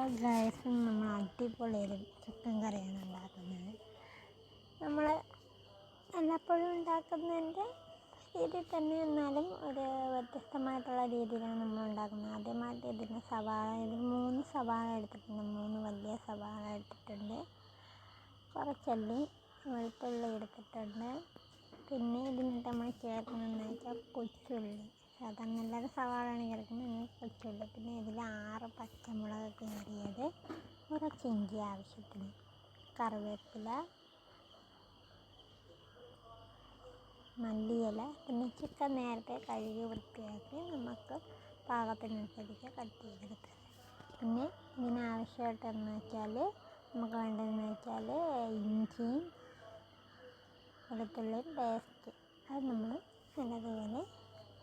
Hello guys നമ്മൾ അടിപൊളി ഒരു ചിക്കൻ കറിയാണ് ഉണ്ടാക്കുന്നത്. നമ്മൾ എല്ലപ്പോഴും ഉണ്ടാക്കുന്നതിന്റെ രീതിയിൽ തന്നെ എന്നാലും ഒരു വ്യത്യസ്തമായിട്ടുള്ള രീതിയിലാണ് നമ്മൾ ഉണ്ടാക്കുന്നത്. ആദ്യമായിട്ട് ഇതിന് സവാള ഇതിന് മൂന്ന് സവാള എടുത്തിട്ടുണ്ട്. മൂന്ന് വലിയ സവാള എടുത്തിട്ടുണ്ട്. കുറച്ചല്ലി വെളുത്തുള്ളി എടുത്തിട്ടുണ്ട്. പിന്നെ ഇതിനിട്ട് നമ്മൾ ചേർക്കുന്നതെന്ന് വെച്ചാൽ കൊച്ചുള്ളി എല്ലാവരും സവാളയാണ് ചേർക്കുന്നത് ഇനി കൊച്ചുള്ളി പിന്നെ ഇതിൽ ആറ് പച്ചമുളക് കീറിയത് കുറച്ച് ഇഞ്ചി ആവശ്യത്തിന്. കറിവേപ്പില മല്ലിയില പിന്നെ ചിക്കൻ നേരത്തെ കഴുകി വൃത്തിയാക്കി നമുക്ക് പാകത്തിനനുസരിച്ച് കട്ട് ചെയ്തെടുത്തത് പിന്നെ ഇതിനാവശ്യമായിട്ടെന്ന് വെച്ചാൽ നമുക്ക് വേണ്ടതെന്ന് വെച്ചാൽ ഇഞ്ചിയും വെളുത്തുള്ളിയും പേസ്റ്റ് അത് നമ്മൾ നല്ലതുപോലെ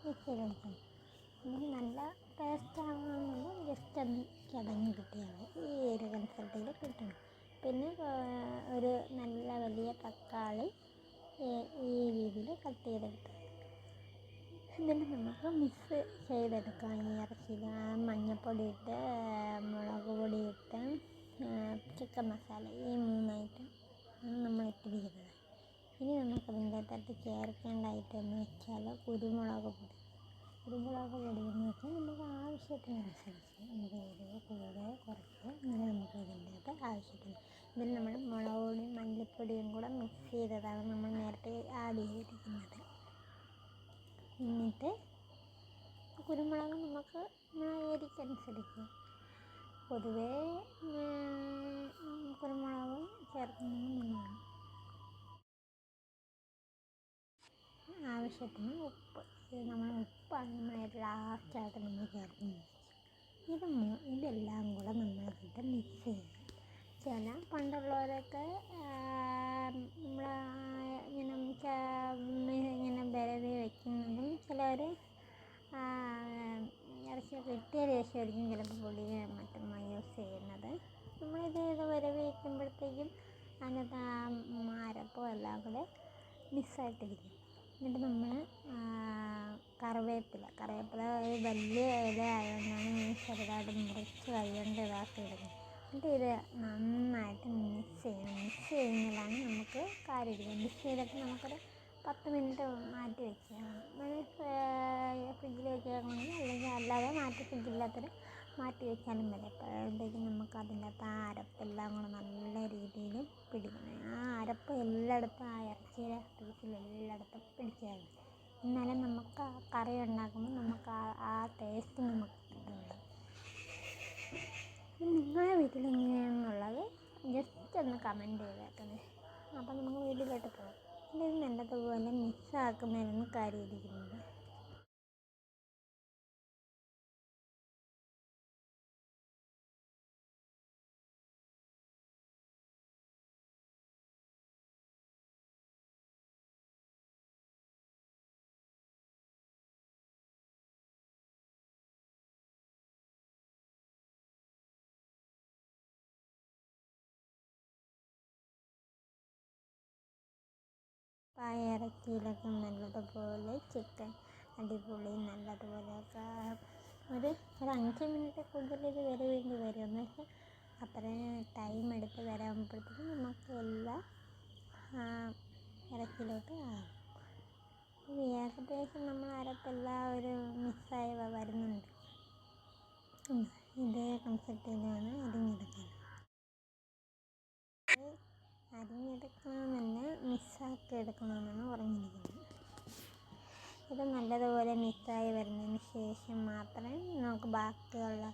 ഇത് നല്ല പേസ്റ്റ് ആവണമെന്നുണ്ടെങ്കിൽ ജസ്റ്റ് ഒന്ന് ചതഞ്ഞ് കിട്ടിയാൽ മതി ഈ ഒരു കൺസൾട്ടിൽ കിട്ടണം. പിന്നെ ഒരു നല്ല വലിയ തക്കാളി ഈ രീതിയിൽ കട്ട് ചെയ്തെടുത്ത്. എന്നിട്ട് നമുക്ക് മിക്സ് ചെയ്തെടുക്കാം. ഈ ഇറച്ചിയിൽ മഞ്ഞൾപ്പൊടി ഇട്ട് മുളക് പൊടി ഇട്ട് ചിക്കൻ മസാല ഈ മൂന്നായിട്ടും നമ്മൾ ഇട്ടിരിക്കുന്നത് ഇനി നമുക്ക് അതിന്റെ അകത്ത് ചേർക്കേണ്ട ഐറ്റം എന്ന് വെച്ചാൽ കുരുമുളക് പൊടി. കുരുമുളക് പൊടി എന്ന് വെച്ചാൽ നമുക്ക് ആവശ്യത്തിനനുസരിച്ച് നമുക്ക് എരിവ് കൂടെ കുറച്ച് അങ്ങനെ നമുക്ക് അതിന്റെ അകത്ത് ആവശ്യത്തിന്. ഇതിൽ നമ്മൾ മുളക് പൊടിയും മല്ലിപ്പൊടിയും കൂടെ മിക്സ് ചെയ്തതാണ് നമ്മൾ നേരത്തെ ആഡ് ചെയ്തിരിക്കുന്നത്. എന്നിട്ട് കുരുമുളക് നമുക്ക് എരിക്കനുസരിച്ച് പൊതുവേ കുരുമുളകും ചേർക്കുന്നത് നല്ലതാണ് ആവശ്യത്തിന് ഉപ്പ്. ഇത് നമ്മൾ ഉപ്പാണ് നമ്മൾ ലാസ്റ്റായിട്ട് നമ്മൾ ചേർക്കുന്നത് ഇത് ഇതെല്ലാം കൂടെ നമ്മളിട്ട് മിക്സ് ചെയ്യണം. ചില പണ്ടുള്ളവരൊക്കെ നമ്മളെ ഇങ്ങനെ ഇങ്ങനെ വിരവി വയ്ക്കുന്നതും ചിലർ ഇറച്ചിയൊക്കെ കിട്ടിയ ശേഷമായിരിക്കും ചിലപ്പോൾ പുളി മറ്റും യൂസ് ചെയ്യുന്നത്. നമ്മളിത് ഇത് വിരവി വയ്ക്കുമ്പോഴത്തേക്കും അതിനകത്ത് ആ അരപ്പും എല്ലാം കൂടെ മിക്സായിട്ടിരിക്കും എന്നിട്ട് നമ്മൾ കറിവേപ്പില. കറിവേപ്പില ഒരു വലിയ ഇല ആയതുകൊണ്ടാണ് ഞാൻ ചെറുതായിട്ട് മുറിച്ച് കൈകൊണ്ട് ഇതാക്കി ഇടുന്നത് എന്നിട്ട് ഇത് നന്നായിട്ട് മിക്സ് ചെയ്യണം. മിക്സ് ചെയ്യുന്നതിലാണ് നമുക്ക് കാര്യം മിക്സ് ചെയ്തിട്ട് നമുക്കൊരു പത്ത് മിനിറ്റ് മാറ്റി വെക്കാം. നമ്മൾ ഫ്രിഡ്ജിൽ വെച്ചേക്കണമെങ്കിൽ അല്ലെങ്കിൽ അല്ലാതെ മാറ്റി ഫ്രിഡ്ജില്ലാത്തൊരു മാറ്റി വെച്ചാലും മതി അപ്പോഴത്തേക്കും നമുക്ക് അതിന്റെ അകത്ത് ആ അരപ്പെല്ലാം കൂടെ നല്ല രീതിയിൽ എല്ലായിടത്തും ആ ഇറച്ചിയുടെ പീസിൽ എല്ലായിടത്തും മതി എന്നാലേ നമുക്ക് ആ കറി ഉണ്ടാക്കുമ്പോൾ നമുക്ക് ആ ആ ടേസ്റ്റ് നമുക്ക് കിട്ടുള്ളൂ നിങ്ങളുടെ വീട്ടിൽ എങ്ങനെയാണെന്നുള്ളത് ജസ്റ്റ് ഒന്ന് കമന്റ് ചെയ്തേക്കണേ. അപ്പം നമുക്ക് വീട്ടിലോട്ട് പോകാം. ഇത് നല്ലതുപോലെ മിക്സ് ആക്കുന്നതിനൊന്ന് കാര്യമിരിക്കുന്നുണ്ട് പായറച്ചിയിലൊക്കെ നല്ലതുപോലെ ചിക്കൻ അടിപൊളി നല്ലതുപോലെ ഒരു ഒരു അഞ്ച് മിനിറ്റ് കൂടുതൽ ഇത് വരവേണ്ടി വരും. എന്ന് വെച്ചാൽ അത്രയും ടൈം എടുത്ത് വരാകുമ്പോഴത്തേക്കും നമുക്ക് എല്ലാം ഇറച്ചിയിലോട്ട് ആകും ഏകദേശം നമ്മൾ അരപ്പെല്ലാം ഒരു മിക്സായി വരുന്നുണ്ട്. ഇതേ കൺസെപ്റ്റിലാണ് അരിഞ്ഞെടുക്കുന്നത്. അരിഞ്ഞെടുക്കണം തന്നെ മിക്സാക്കി എടുക്കണമെന്നാണ് പറഞ്ഞിരിക്കുന്നത്. ഇത് നല്ലതുപോലെ മിക്സായി വരുന്നതിന് ശേഷം മാത്രമേ നമുക്ക് ബാക്കിയുള്ള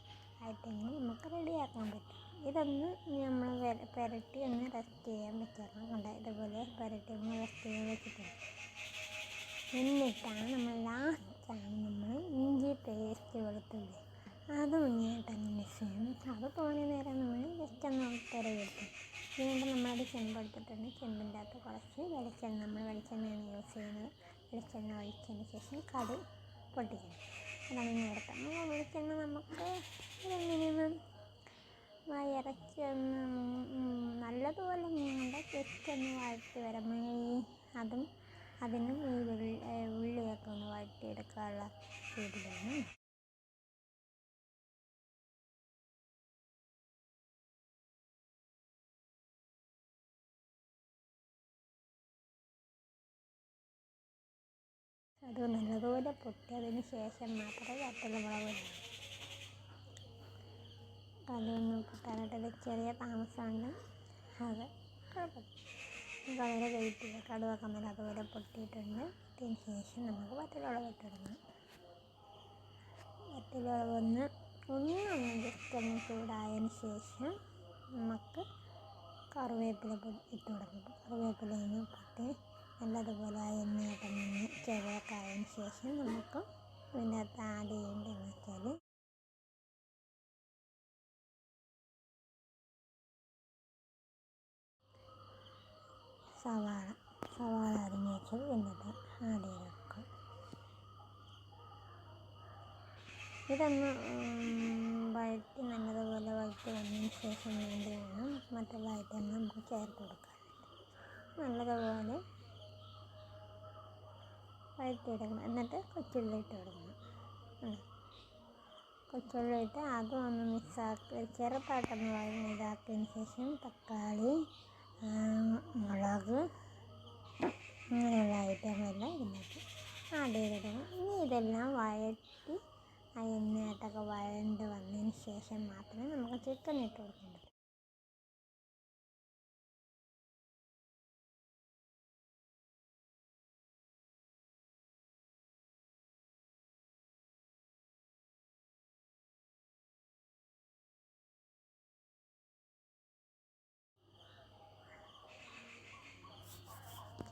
ഐറ്റങ്ങൾ നമുക്ക് റെഡിയാക്കാൻ പറ്റും. ഇതൊന്ന് നമ്മൾ പുരട്ടി ഒന്ന് റെസ്റ്റ് ചെയ്യാൻ വെച്ചേക്കണം കണ്ട? ഇതുപോലെ പുരട്ടി ഒന്ന് റെസ്റ്റ് ചെയ്യാൻ വെച്ചിട്ടുണ്ട്. എന്നിട്ടാണ് നമ്മൾ ലാസ്റ്റാണ് നമ്മൾ ഇഞ്ചി പേസ്റ്റ് വെളുത്തുള്ളി അത് മിക്സ് ചെയ്യണം അത് തോനെ നേരം നമ്മൾ ജസ്റ്റ് ഒന്ന് തിരയെടുക്കും വീണ്ടും നമ്മളത് ചെമ്പെടുത്തിട്ടുണ്ട് ചെമ്പിന്റെ അകത്ത് കുറച്ച് വെളിച്ചെണ്ണ നമ്മൾ വെളിച്ചെണ്ണയാണ് യൂസ് ചെയ്യുന്നത്. വെളിച്ചെണ്ണ ഒഴിച്ചതിന് ശേഷം കടു പൊട്ടിക്കണം അതാണ് നേരത്തെ നമ്മൾ വെളിച്ചെണ്ണ നമുക്ക് മിനിമം വയറച്ചൊന്ന് നല്ലതുപോലെ നീണ്ട ജസ്റ്റ് വഴറ്റി വരുമ്പോൾ ഈ അതും അതിനും ഈ ഉള്ളിയൊക്കെ ഒന്ന് വഴറ്റിയെടുക്കാനുള്ള രീതിയിലാണ് അത് നല്ലതുപോലെ പൊട്ടിയതിന് ശേഷം മാത്രമേ ഇടാവൂ കലൊന്നും പൊട്ടാനായിട്ട് ചെറിയ താമസമുണ്ട് അത് വളരെ വെയിറ്റ് ചെയ്യുക കടുവൊക്കെ നല്ലതുപോലെ പൊട്ടിയിട്ടുണ്ട്. അതിന് ശേഷം നമുക്ക് വറ്റൽമുളക് ഇട്ടിടണം വറ്റൽമുളക് ഒന്ന് ഒന്നൊന്ന് ജസ്റ്റ് ഒന്ന് ചൂടായതിന് ശേഷം നമുക്ക് കറിവേപ്പില ഇട്ട് കൊടുക്കും. കറിവേപ്പിലയൊന്ന് പൊട്ടി നല്ലതുപോലെ ആ ശേഷം നമുക്ക് ഇതിനകത്ത് ആഡ് ചെയ്യേണ്ടതെന്ന് വെച്ചാൽ സവാള. സവാള അരിഞ്ഞ് വെച്ചത് എന്നിട്ട് ആഡ് ചെയ്ത് വെക്കും ഇതൊന്ന് വഴറ്റി നല്ലതുപോലെ വഴറ്റി വന്നതിന് ശേഷം വേണ്ടി വേണം മറ്റുള്ള ഐറ്റം നമുക്ക് ചേർത്ത് കൊടുക്കാൻ. നല്ലതുപോലെ വഴറ്റിയെടുക്കണം. എന്നിട്ട് കൊച്ചുള്ളി ഇട്ട് കൊടുക്കണം. കൊച്ചുള്ളി ഇട്ട് അതും ഒന്ന് മിക്സാക്കി ചെറുതായിട്ടൊന്ന് വഴന്ന് ഇതാക്കിയതിന് ശേഷം തക്കാളി മുളക് അങ്ങനെയുള്ള ഐറ്റമെല്ലാം ഇതിനകത്ത് ആഡ് ചെയ്തിടണം ഇനി ഇതെല്ലാം വഴറ്റി ആ എണ്ണയായിട്ടൊക്കെ വഴണ്ട് വന്നതിന് ശേഷം മാത്രമേ നമുക്ക് ചിക്കൻ ഇട്ട് കൊടുക്കേണ്ടത്.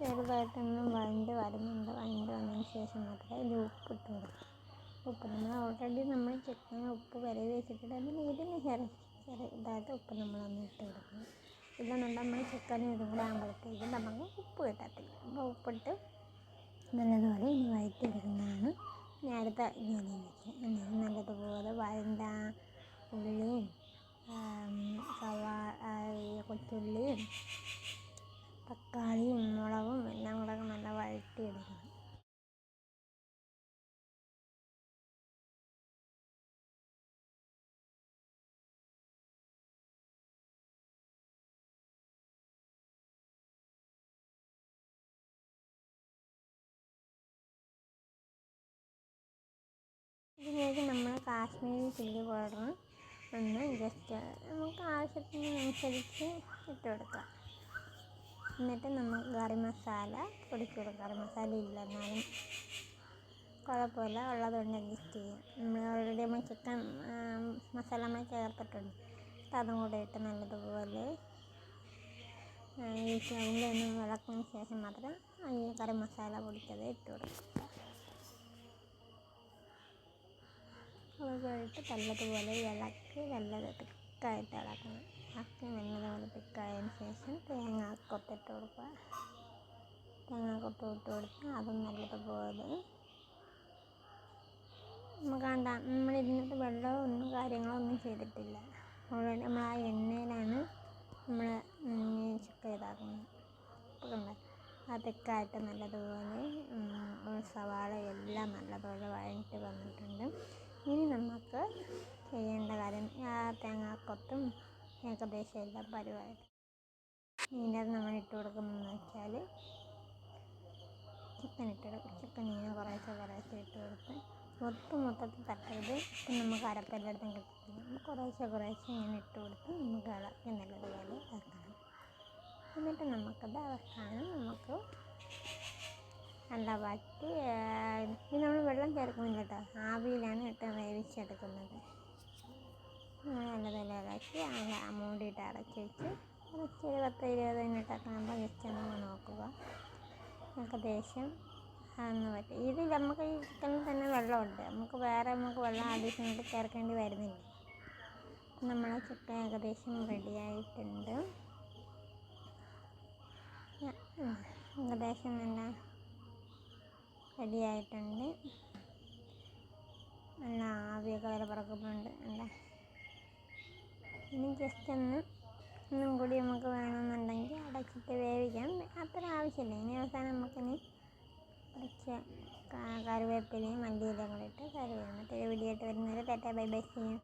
ചെറുതായിട്ടൊന്ന് വണ്ട് വരുന്നുണ്ട്. വണ്ട് വന്നതിന് ശേഷം മാത്രമേ ഇത് ഉപ്പ് ഇട്ട് കൊടുക്കൂ. ഉപ്പ് നമ്മൾ ഓൾറെഡി നമ്മൾ ചിക്കൻ ഉപ്പ് വരെ വെച്ചിട്ടുണ്ട്. അതിന് ഇതിന് ചെറിയ ചെറുതായിട്ട് ഉപ്പ് നമ്മളൊന്ന് ഇട്ട് കൊടുക്കണം. ഇല്ലെന്നുണ്ടെങ്കിൽ നമ്മൾ ചിക്കനും ഇതും കൂടെ ആകുമ്പോഴത്തേക്കും നമുക്ക് ഉപ്പ് കിട്ടത്തില്ല. അപ്പോൾ ഉപ്പിട്ട് നല്ലതുപോലെ ഇനി വഴറ്റിയെടുക്കുന്നതാണ് ഞാൻ അടുത്ത ജോലി വെച്ച് നല്ലതുപോലെ വഴണ്ട ഉള്ളിയും സവാ കൊച്ചുള്ളിയും തക്കാളിയും മുളകും എല്ലാം കൂടെ നല്ല വഴറ്റിയെടുക്കണം. ഇതിലേക്ക് നമ്മൾ കാശ്മീരി ചില്ലി പൗഡർ ഒന്ന് ജസ്റ്റ് നമുക്ക് ആവശ്യത്തിനനുസരിച്ച് ഇട്ട് കൊടുക്കാം. എന്നിട്ട് നമ്മൾ കറി മസാല പൊടിച്ച് കൊടുക്കും കറി മസാല ഇല്ല എന്നാലും കുഴപ്പമില്ല. ഉള്ളതുകൊണ്ട് അഡ്ജസ്റ്റ് ചെയ്യാം. നമ്മൾ ഓൾറെഡി നമ്മൾ ചിക്കൻ മസാല നമ്മൾ ചേർത്തിട്ടുണ്ട്. അപ്പം അതും കൂടെ ഇട്ട് നല്ലതുപോലെ ഈ ഉള്ളി ഒന്ന് വിളക്കിന് ശേഷം മാത്രം ഈ കറി മസാല പൊടിച്ചത് ഇട്ട് കൊടുക്കുക. അതൊക്കെ ഇട്ട് നല്ലതുപോലെ ഇളക്കി നല്ലത് തിക്കായിട്ട് ഇളക്കണം. ഇളക്കി നിങ്ങൾ തിക്കായതിന് ശേഷം തേങ്ങാക്കൊത്തിട്ട് കൊടുക്കുക. തേങ്ങാക്കൊത്ത് ഇട്ട് കൊടുത്ത് അതും നല്ലതുപോലെ നമുക്ക് കണ്ട നമ്മൾ ഇതിനകത്ത് വെള്ളമോ ഒന്നും കാര്യങ്ങളൊന്നും ചെയ്തിട്ടില്ല. ഓൾറെഡി നമ്മൾ ആ എണ്ണയിലാണ് നമ്മൾ ചിക്കൻ ഇതാക്കുന്നത്. ആ തിക്കായിട്ട് നല്ലതുപോലെ സവാള എല്ലാം നല്ലതുപോലെ വഴഞ്ഞിട്ട് വന്നിട്ടുണ്ട്. ഇനി നമുക്ക് ചെയ്യേണ്ട കാര്യം ആ തേങ്ങാക്കൊത്തും ഏകദേശം എല്ലാം പരുവായത് ഇനി അത് നമ്മൾ ഇട്ട് കൊടുക്കുന്നതെന്ന് വെച്ചാൽ ചിക്കൻ ഇട്ട് കൊടുക്കും. ചിക്കൻ ഇങ്ങനെ കുറേശ്ശെ കുറേശ്ശെ ഇട്ട് കൊടുത്ത് മൊത്തം മൊത്തത്തിൽ തട്ടരുത് ഇപ്പം നമുക്ക് അരപ്പെല്ലായിടത്തും കിട്ടും കുറേശ്ശെ കുറേശ്ശെ ഇങ്ങനെ ഇട്ട് കൊടുത്ത് നമുക്ക് ഇളക്കി നല്ലതുപോലെ ആക്കണം എന്നിട്ട് നമുക്കത് അവസാനം നമുക്ക് നല്ല വറ്റി ഇനി നമ്മൾ വെള്ളം ചേർക്കുന്നില്ല കേട്ടോ. ആവിയിലാണ് ഇട്ട് വേവിച്ചെടുക്കുന്നത്. നല്ലതുപോലെ അമൗണ്ട് ഇട്ട് അടച്ച് വെച്ച് കുറച്ച് ഒരു പത്ത് ഇരുപത് മിനിറ്റൊക്കെ ആകുമ്പോൾ ജസ്റ്റ് ഒന്ന് നോക്കുക. നമുക്ക് ദേഷ്യം അന്ന് പറ്റും. ഇത് നമുക്ക് ഈ ചിക്കനിൽ തന്നെ വെള്ളമുണ്ട്. നമുക്ക് വേറെ നമുക്ക് വെള്ളം അഡീഷണൽ ചേർക്കേണ്ടി വരുന്നില്ല. നമ്മളെ ചിക്കൻ ഏകദേശം റെഡിയായിട്ടുണ്ട് ഏകദേശം നല്ല റെഡിയായിട്ടുണ്ട് നല്ല ആവിയൊക്കെ വരെ പറക്കുന്നുണ്ട്. അല്ല ഇനി ജസ്റ്റ് ഒന്ന് ഒന്നും കൂടി നമുക്ക് വേണമെന്നുണ്ടെങ്കിൽ അടച്ചിട്ട് വേവിക്കാം. അത്ര ആവശ്യമില്ല. ഇനി അവസാനം നമുക്കിനി കുറച്ച് കറിവേപ്പിലയും മല്ലിയിലയും കൂടെ ഇട്ട് കറി ചെയ്യാം. മറ്റൊരു വീഡിയോ ആയിട്ട് വരുന്നവരെ ടാറ്റ ബൈ ബൈ ചെയ്യാം